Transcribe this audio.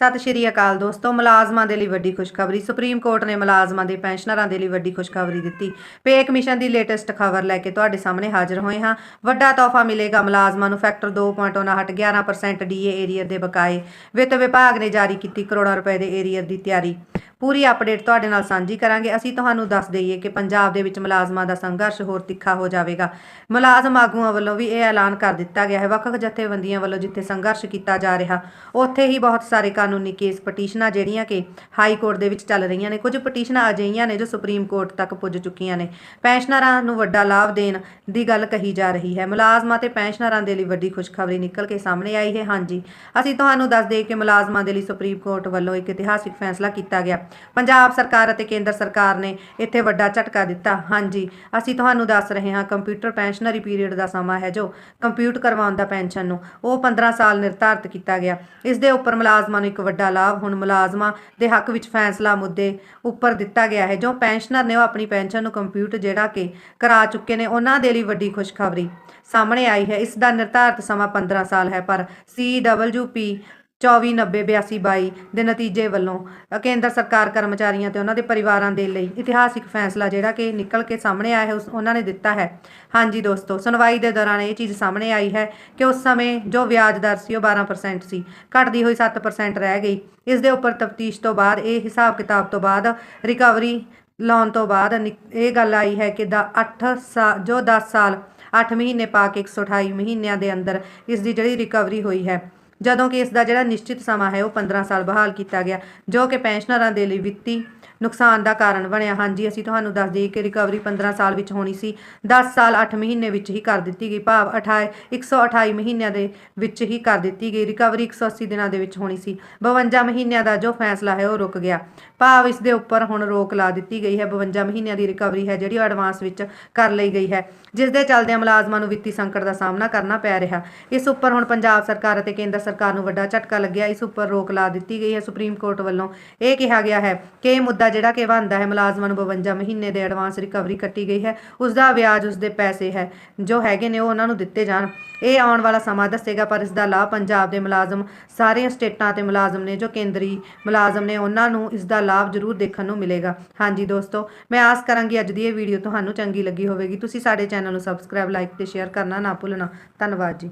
ਸਤਿ ਸ਼੍ਰੀ ਅਕਾਲ ਦੋਸਤੋ, ਮੁਲਾਜ਼ਮਾਂ ਦੇ ਲਈ ਵੱਡੀ ਖੁਸ਼ਖਬਰੀ। ਸੁਪਰੀਮ ਕੋਰਟ ਨੇ ਮੁਲਾਜ਼ਮਾਂ ਦੇ ਪੈਨਸ਼ਨਰਾਂ ਦੇ ਲਈ ਵੱਡੀ ਖੁਸ਼ਖਬਰੀ ਦਿੱਤੀ। ਪੇ ਕਮਿਸ਼ਨ ਦੀ ਲੇਟੈਸਟ ਖਬਰ ਲੈ ਕੇ ਤੁਹਾਡੇ ਸਾਹਮਣੇ ਹਾਜ਼ਰ ਹੋਏ ਹਾਂ। ਵੱਡਾ ਤੋਹਫਾ ਮਿਲੇਗਾ ਮੁਲਾਜ਼ਮਾਂ ਨੂੰ, ਫੈਕਟਰ 2.59 11% ਡੀਏ ਏਰੀਅਰ ਦੇ ਬਕਾਏ। ਵਿੱਤ ਵਿਭਾਗ ਨੇ ਜਾਰੀ ਕੀਤੀ ਕਰੋੜਾਂ ਰੁਪਏ ਦੇ ਏਰੀਅਰ ਦੀ ਤਿਆਰੀ। ਪੂਰੀ ਅਪਡੇਟ ਤੁਹਾਡੇ ਨਾਲ ਸਾਂਝੀ ਕਰਾਂਗੇ। ਅਸੀਂ ਤੁਹਾਨੂੰ ਦੱਸ ਦਈਏ ਕਿ ਪੰਜਾਬ ਦੇ ਵਿੱਚ ਮੁਲਾਜ਼ਮਾਂ ਦਾ ਸੰਘਰਸ਼ ਹੋਰ ਤਿੱਖਾ ਹੋ ਜਾਵੇਗਾ। ਮੁਲਾਜ਼ਮ ਆਗੂਆਂ ਵੱਲੋਂ ਵੀ ਇਹ ਐਲਾਨ ਕਰ ਦਿੱਤਾ ਗਿਆ ਹੈ। ਵੱਖ-ਵੱਖ ਜਥੇਬੰਦੀਆਂ ਵੱਲੋਂ ਜਿੱਥੇ ਸੰਘਰਸ਼ ਕੀਤਾ ਜਾ ਰਿਹਾ, ਉੱਥੇ ਹੀ ਬਹੁਤ ਸਾਰੇ ਕਾਨੂੰਨੀ ਕੇਸ ਪਟੀਸ਼ਨਾਂ ਜਿਹੜੀਆਂ ਕਿ ਹਾਈ ਕੋਰਟ ਦੇ ਵਿੱਚ ਚੱਲ ਰਹੀਆਂ ਨੇ। ਕੁਝ ਪਟੀਸ਼ਨਾਂ ਅਜਿਹੀਆਂ ਨੇ ਜੋ ਸੁਪਰੀਮ ਕੋਰਟ ਤੱਕ ਪੁੱਜ ਚੁੱਕੀਆਂ ਨੇ। ਪੈਨਸ਼ਨਰਾਂ ਨੂੰ ਵੱਡਾ ਲਾਭ ਦੇਣ ਦੀ ਗੱਲ ਕਹੀ ਜਾ ਰਹੀ ਹੈ। ਮੁਲਾਜ਼ਮਾਂ ਤੇ ਪੈਨਸ਼ਨਰਾਂ ਦੇ ਲਈ ਵੱਡੀ ਖੁਸ਼ਖਬਰੀ ਨਿਕਲ ਕੇ ਸਾਹਮਣੇ ਆਈ ਹੈ। ਹਾਂਜੀ, ਅਸੀਂ ਤੁਹਾਨੂੰ ਦੱਸ ਦੇਈਏ ਕਿ ਮੁਲਾਜ਼ਮਾਂ ਦੇ ਲਈ ਸੁਪਰੀਮ ਕੋਰਟ ਵੱਲੋਂ ਇੱਕ ਇਤਿਹਾਸਿਕ ਫੈਸਲਾ ਕੀਤਾ ਗਿਆ। ਪੰਜਾਬ ਸਰਕਾਰ ਅਤੇ ਕੇਂਦਰ ਸਰਕਾਰ ਨੇ ਇੱਥੇ ਵੱਡਾ ਝਟਕਾ ਦਿੱਤਾ। ਹਾਂਜੀ, ਅਸੀਂ ਤੁਹਾਨੂੰ ਦੱਸ ਰਹੇ ਹਾਂ, ਕੰਪਿਊਟਰ ਪੈਨਸ਼ਨਰੀ ਪੀਰੀਅਡ ਦਾ ਸਮਾਂ ਹੈ ਜੋ ਕੰਪਿਊਟ ਕਰਵਾਉਣ ਦਾ ਪੈਨਸ਼ਨ ਨੂੰ ਉਹ 15 ਸਾਲ ਨਿਰਧਾਰਤ ਕੀਤਾ ਗਿਆ। ਇਸ ਦੇ ਉੱਪਰ ਮੁਲਾਜ਼ਮਾਂ ਨੂੰ ਇੱਕ ਵੱਡਾ ਲਾਭ, ਹੁਣ ਮੁਲਾਜ਼ਮਾਂ ਦੇ ਹੱਕ ਵਿੱਚ ਫੈਸਲਾ ਮੁੱਦੇ ਉੱਪਰ ਦਿੱਤਾ ਗਿਆ ਹੈ, ਜੋ ਪੈਨਸ਼ਨਰ ਨੇ ਉਹ ਆਪਣੀ ਪੈਨਸ਼ਨ ਨੂੰ ਕੰਪਿਊਟ ਜਿਹੜਾ ਕਿ ਕਰਾ ਚੁੱਕੇ ਨੇ, ਉਹਨਾਂ ਦੇ ਲਈ ਵੱਡੀ ਖੁਸ਼ਖਬਰੀ ਸਾਹਮਣੇ ਆਈ ਹੈ। ਇਸ ਦਾ ਨਿਰਧਾਰਿਤ ਸਮਾਂ 15 ਸਾਲ ਹੈ, ਪਰ CWP 24908222 ਦੇ ਨਤੀਜੇ ਵੱਲੋਂ ਕੇਂਦਰ ਸਰਕਾਰ ਕਰਮਚਾਰੀਆਂ ਤੇ ਉਹਨਾਂ ਦੇ ਪਰਿਵਾਰਾਂ ਦੇ ਲਈ ਇਤਿਹਾਸਿਕ ਫੈਸਲਾ ਜਿਹੜਾ ਕਿ ਨਿਕਲ ਕੇ ਸਾਹਮਣੇ ਆਇਆ ਹੈ, ਉਸ ਉਹਨਾਂ ਨੇ ਦਿੱਤਾ ਹੈ। ਹਾਂਜੀ ਦੋਸਤੋ, ਸੁਣਵਾਈ ਦੇ ਦੌਰਾਨ ਇਹ ਚੀਜ਼ ਸਾਹਮਣੇ ਆਈ ਹੈ ਕਿ ਉਸ ਸਮੇਂ ਜੋ ਵਿਆਜ ਦਰ ਸੀ ਉਹ 12% ਸੀ, ਘਟਦੀ ਹੋਈ 7% ਰਹਿ ਗਈ। ਇਸ ਦੇ ਉੱਪਰ ਤਫਤੀਸ਼ ਤੋਂ ਬਾਅਦ, ਇਹ ਹਿਸਾਬ ਕਿਤਾਬ ਤੋਂ ਬਾਅਦ, ਰਿਕਵਰੀ ਲਾਉਣ ਤੋਂ ਬਾਅਦ ਨਿਕ- ਇਹ ਗੱਲ ਆਈ ਹੈ ਕਿ ਦਾ 8 ਸਾਲ ਜੋ 10 ਸਾਲ 8 ਮਹੀਨੇ ਪਾ ਕੇ 128 ਮਹੀਨਿਆਂ ਦੇ ਅੰਦਰ ਇਸ ਦੀ ਜਿਹੜੀ ਰਿਕਵਰੀ ਹੋਈ ਹੈ। ਜਦੋਂ ਕਿ ਇਸ ਦਾ ਜਿਹੜਾ ਨਿਸ਼ਚਿਤ ਸਮਾਂ ਹੈ ਉਹ 15 ਸਾਲ ਬਹਾਲ ਕੀਤਾ ਗਿਆ, ਜੋ ਕਿ ਪੈਨਸ਼ਨਰਾਂ ਦੇ ਲਈ ਵਿੱਤੀ ਨੁਕਸਾਨ ਦਾ ਕਾਰਨ ਬਣਿਆ। ਹਾਂਜੀ, ਅਸੀਂ ਤੁਹਾਨੂੰ ਦੱਸ ਦਈਏ ਕਿ ਰਿਕਵਰੀ 15 ਸਾਲ ਵਿੱਚ ਹੋਣੀ ਸੀ। 10 ਸਾਲ 8 ਮਹੀਨੇ ਵਿੱਚ ਹੀ ਕਰ ਦਿੱਤੀ ਗਈ। ਭਾਵ 28 128 ਮਹੀਨਿਆਂ ਦੇ ਵਿੱਚ ਹੀ ਕਰ ਦਿੱਤੀ ਗਈ। ਰਿਕਵਰੀ 180 ਦਿਨਾਂ ਦੇ ਵਿੱਚ ਹੋਣੀ ਸੀ। 52 ਮਹੀਨਿਆਂ ਦਾ ਜੋ ਫੈਸਲਾ ਹੈ ਉਹ ਰੁਕ ਗਿਆ। ਭਾਵ ਇਸ ਦੇ ਉੱਪਰ ਹੁਣ ਰੋਕ ਲਾ ਦਿੱਤੀ ਗਈ ਹੈ। 52 ਮਹੀਨਿਆਂ ਦੀ ਰਿਕਵਰੀ ਹੈ ਜਿਹੜੀ ਉਹ ਐਡਵਾਂਸ ਵਿੱਚ ਕਰ ਲਈ ਗਈ ਹੈ, ਜਿਸ ਦੇ ਚੱਲਦਿਆਂ ਮੁਲਾਜ਼ਮਾਂ ਨੂੰ ਵਿੱਤੀ ਸੰਕਟ ਦਾ ਸਾਹਮਣਾ ਕਰਨਾ ਪੈ ਰਿਹਾ। ਇਸ ਉੱਪਰ ਹੁਣ ਪੰਜਾਬ ਸਰਕਾਰ ਅਤੇ ਕੇਂਦਰ ਸਰਕਾਰ ਨੂੰ ਵੱਡਾ ਝਟਕਾ ਲੱਗਿਆ, ਇਸ ਉੱਪਰ ਰੋਕ ਲਾ ਦਿੱਤੀ ਗਈ ਹੈ ਸੁਪਰੀਮ ਕੋਰਟ ਵੱਲੋਂ। ਇਹ ਕਿਹਾ ਗਿਆ ਹੈ ਕਿ ਇਹ ਮੁੱਦਾ ਜਿਹੜਾ ਕਿ ਬਣਦਾ ਹੈ, ਮੁਲਾਜ਼ਮਾਂ ਨੂੰ 52 ਮਹੀਨੇ ਦੇ ਐਡਵਾਂਸ ਰਿਕਵਰੀ ਕੱਟੀ ਗਈ ਹੈ। ਉਸ ਦਾ ਵਿਆਜ ਉਸ ਦੇ ਪੈਸੇ ਹੈ, ਜੋ ਹੈਗੇ ਨੇ ਉਹ ਉਹਨਾਂ ਨੂੰ ਦਿੱਤੇ ਜਾਣ। ਇਹ ਆਉਣ ਵਾਲਾ ਸਮਾਂ ਦੱਸੇਗਾ, ਪਰ ਇਸ ਦਾ ਲਾਭ ਪੰਜਾਬ ਦੇ ਮੁਲਾਜ਼ਮ, ਸਾਰੀਆਂ ਸਟੇਟਾਂ ਤੇ ਮੁਲਾਜ਼ਮ ਨੇ, ਜੋ ਕੇਂਦਰੀ ਮੁਲਾਜ਼ਮ ਨੇ, ਉਹਨਾਂ ਨੂੰ ਇਸ ਦਾ ਲਾਭ ਜ਼ਰੂਰ ਦੇਖਣ ਨੂੰ ਮਿਲੇਗਾ। ਹਾਂਜੀ ਦੋਸਤੋ, ਮੈਂ ਆਸ ਕਰਾਂਗੀ ਅੱਜ ਦੀ ਇਹ ਵੀਡੀਓ ਤੁਹਾਨੂੰ ਚੰਗੀ ਲੱਗੀ ਹੋਵੇਗੀ। ਤੁਸੀਂ ਸਾਡੇ ਚੈਨਲ ਨੂੰ ਸਬਸਕ੍ਰਾਈਬ ਲਾਈਕ ਤੇ ਸ਼ੇਅਰ ਕਰਨਾ ਨਾ ਭੁੱਲਣਾ। ਧੰਨਵਾਦ ਜੀ।